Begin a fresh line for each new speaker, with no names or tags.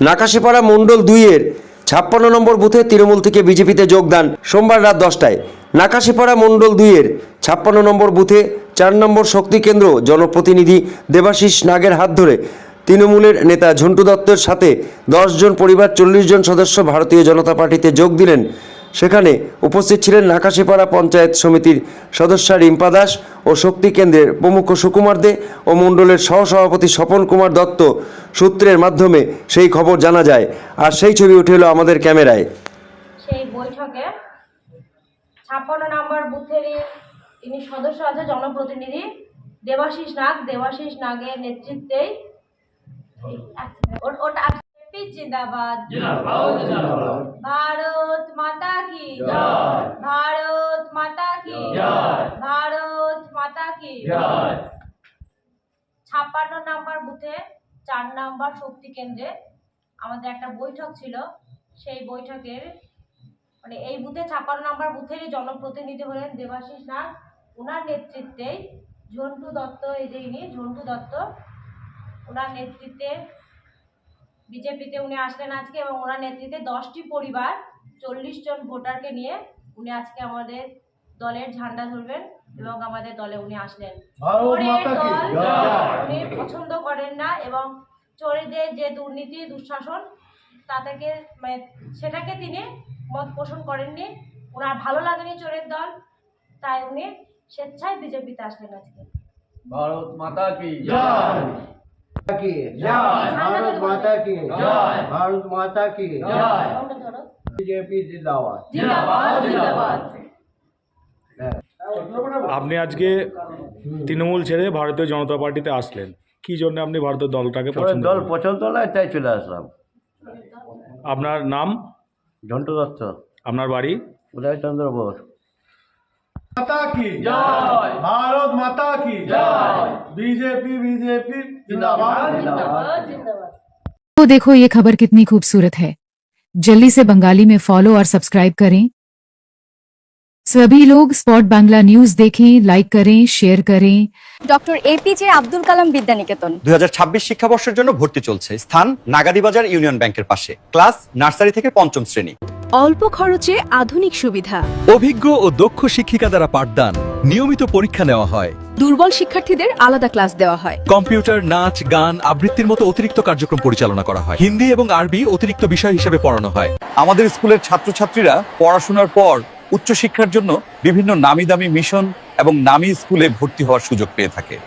নাকাশিপাড়া মণ্ডল দুইয়ের ছাপ্পান্ন নম্বর বুথে তৃণমূল থেকে বিজেপিতে যোগদান সোমবার রাত দশটায়। নাকাশিপাড়া মণ্ডল দুইয়ের ছাপ্পান্ন নম্বর বুথে চার নম্বর শক্তি কেন্দ্র জনপ্রতিনিধি দেবাশিস নাগের হাত ধরে তৃণমূলের নেতা ঝন্টু দত্তের সাথে দশজন পরিবার চল্লিশ জন সদস্য ভারতীয় জনতা পার্টিতে যোগ দিলেন সেখানে উপস্থিত ছিলেন নাকাশিপাড়া পঞ্চায়েত সমিতির সদস্যা রিম্পা দাস ও শক্তি কেন্দ্রের প্রমুখ সুকুমার দে ও মণ্ডলের সহসভাপতি স্বপন কুমার দত্ত সূত্রের মাধ্যমে সেই খবর জানা যায়। আর সেই ছবি উঠে এলো আমাদের ক্যামেরায়।
সেই বৈঠকে ছাপ্পান্ন নম্বর বুথেরই তিনি সদস্য আছে, জনপ্রতিনিধি দেবাশিস নাগ, দেবাশিস নাগের নেতৃত্বেই ওটা জিন্দাবাদ। ভারত মাতা কি? ভারত মাতা কি? ভারত মাতা কি? ছাপ্পান্ন নাম্বার বুথে চার নাম্বার শক্তি কেন্দ্রে আমাদের একটা বৈঠক ছিল। সেই বৈঠকের মানে এই বুথে ছাপ্পান্ন নাম্বার বুথেরই জনপ্রতিনিধি হলেন দেবাশিস নাথ ওনার নেতৃত্বে ঝন্টু দত্ত এই যে ইনি ঝন্টু দত্ত ওনার নেতৃত্বে বিজেপিতে উনি আসলেন আজকে এবং ওনার নেতৃত্বে দশটি পরিবার চল্লিশ জন ভোটারকে নিয়ে উনি আজকে আমাদের দলের ঝান্ডা ধরবেন এবং আমাদের দলে উনি আসলেন। চোরের দল উনি পছন্দ করেন না এবং চোরেদের যে দুর্নীতি দুঃশাসন তা থেকে মানে সেটাকে তিনি মত পোষণ করেননি। ওনার ভালো লাগেনি চোরের দল তাই উনি স্বেচ্ছায় বিজেপিতে আসলেন আজকে।
ভারত মাতা কি? জয়।
ভারত মাতা
কি? বিজেপি
জিন্দাবাদ। হ্যাঁ।
আপনি আজকে তৃণমূল ছেড়ে ভারতীয় জনতা পার্টিতে আসলেন। কি জন্য আপনি ভারতের দলটাকে
দল পছন্দ নয় তাই চলে আসলাম।
আপনার নাম?
ঝন্টু দত্ত।
আপনার বাড়ি?
উদয়চন্দ্র বোস।
মাতা কি জয় ভারত মাতা কি জয় বিজেপি বিজেপি জিন্দাবাদ
জিন্দাবাদ জিন্দাবাদ
तो देखो ये खबर कितनी खूबसूरत है जल्दी से बंगाली में फॉलो और सब्सक्राइब करें सभी लोग स्पॉट बांग्ला न्यूज देखें लाइक करें शेयर करें
ডক্টর এপিজে আব্দুল কালাম বিদ্যানিকেতন
দুই হাজার ছাব্বিশ শিক্ষাবর্ষের জন্য ভর্তি চলছে স্থান নাগাদিবাজার ইউনিয়ন ব্যাংকের পাশে ক্লাস নার্সারি থেকে পঞ্চম শ্রেণী
অল্প খরচে আধুনিক সুবিধা।
অভিজ্ঞ ও দক্ষ শিক্ষিকা দ্বারা পাঠদান। নিয়মিত পরীক্ষা নেওয়া হয়।
দুর্বল শিক্ষার্থীদের আলাদা ক্লাস দেওয়া হয়।
কম্পিউটার নাচ গান আবৃত্তির মতো অতিরিক্ত কার্যক্রম পরিচালনা করা হয়। হিন্দি এবং আরবি অতিরিক্ত বিষয় হিসেবে পড়ানো হয়।
আমাদের স্কুলের ছাত্রছাত্রীরা পড়াশোনার পর উচ্চশিক্ষার জন্য বিভিন্ন নামি দামি মিশন এবং নামি স্কুলে ভর্তি হওয়ার সুযোগ পেয়ে থাকে।